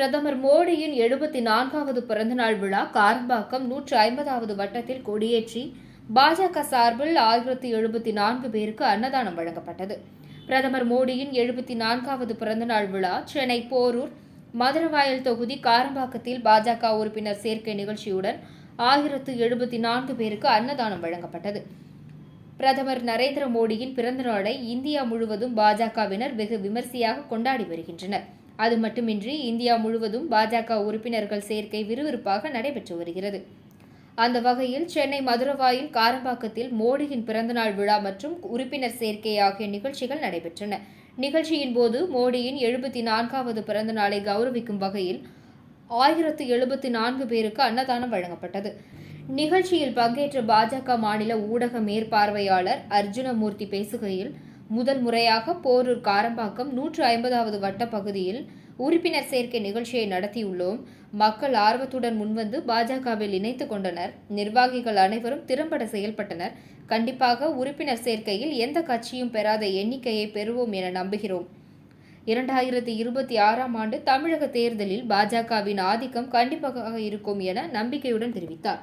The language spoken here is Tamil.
பிரதமர் மோடியின் எழுபத்தி நான்காவது பிறந்தநாள் விழா காரம்பாக்கம் நூற்று ஐம்பதாவது வட்டத்தில் கொடியேற்றி பாஜக சார்பில் ஆயிரத்தி எழுபத்தி நான்கு பேருக்கு அன்னதானம் வழங்கப்பட்டது. பிரதமர் மோடியின் எழுபத்தி நான்காவது பிறந்தநாள் விழா சென்னை போரூர் மதுரவாயல் தொகுதி காரம்பாக்கத்தில் பாஜக உறுப்பினர் சேர்க்கை நிகழ்ச்சியுடன் ஆயிரத்து எழுபத்தி நான்கு பேருக்கு அன்னதானம் வழங்கப்பட்டது. பிரதமர் நரேந்திர மோடியின் பிறந்தநாளை இந்தியா முழுவதும் பாஜகவினர் வெகு விமர்சையாக கொண்டாடி வருகின்றனர். அது மட்டுமின்றி இந்தியா முழுவதும் பாஜக உறுப்பினர்கள் சேர்க்கை விறுவிறுப்பாக நடைபெற்று வருகிறது. அந்த வகையில் சென்னை மதுரவாயில் காரம்பாக்கத்தில் மோடியின் பிறந்தநாள் விழா மற்றும் உறுப்பினர் சேர்க்கை ஆகிய நிகழ்ச்சிகள் நடைபெற்றன. நிகழ்ச்சியின் போது மோடியின் எழுபத்தி நான்காவது பிறந்த நாளை கௌரவிக்கும் வகையில் ஆயிரத்து எழுபத்தி நான்கு பேருக்கு அன்னதானம் வழங்கப்பட்டது. நிகழ்ச்சியில் பங்கேற்ற பாஜக மாநில ஊடக மேற்பார்வையாளர் அர்ஜுனமூர்த்தி பேசுகையில் முதல் முறையாக போரூர் காரம்பாக்கம் நூற்று ஐம்பதாவது வட்ட பகுதியில் உறுப்பினர் சேர்க்கை நிகழ்ச்சியை நடத்தியுள்ளோம். மக்கள் ஆர்வத்துடன் முன்வந்து பாஜகவில் இணைத்து கொண்டனர். நிர்வாகிகள் அனைவரும் திறம்பட செயல்பட்டனர். கண்டிப்பாக உறுப்பினர் சேர்க்கையில் எந்த கட்சியும் பெறாத எண்ணிக்கையை பெறுவோம் என நம்புகிறோம். இரண்டாயிரத்தி இருபத்தி ஆறாம் ஆண்டு தமிழக தேர்தலில் பாஜகவின் ஆதிக்கம் கண்டிப்பாக இருக்கும் என நம்பிக்கையுடன் தெரிவித்தார்.